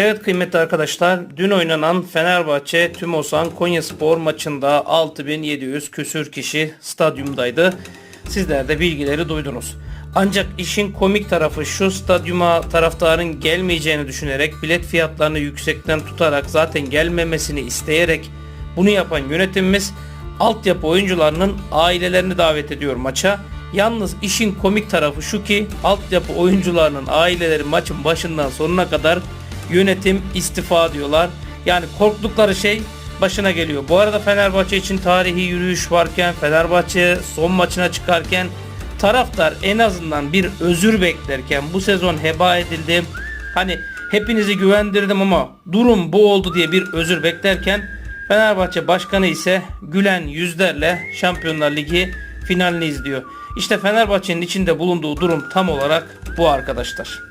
Evet kıymetli arkadaşlar dün oynanan Fenerbahçe Tümosan Konyaspor maçında 6700 küsür kişi stadyumdaydı. Sizler de bilgileri duydunuz. Ancak işin komik tarafı şu stadyuma taraftarın gelmeyeceğini düşünerek bilet fiyatlarını yüksekten tutarak zaten gelmemesini isteyerek bunu yapan yönetimimiz altyapı oyuncularının ailelerini davet ediyor maça. Yalnız işin komik tarafı şu ki altyapı oyuncularının aileleri maçın başından sonuna kadar yönetim istifa diyorlar. Yani korktukları şey başına geliyor. Bu arada Fenerbahçe için tarihi yürüyüş varken Fenerbahçe son maçına çıkarken taraftar en azından bir özür beklerken bu sezon heba edildi. Hani hepinizi güvendirdim ama durum bu oldu diye bir özür beklerken Fenerbahçe başkanı ise gülen yüzlerle Şampiyonlar Ligi finalini izliyor. İşte Fenerbahçe'nin içinde bulunduğu durum tam olarak bu arkadaşlar.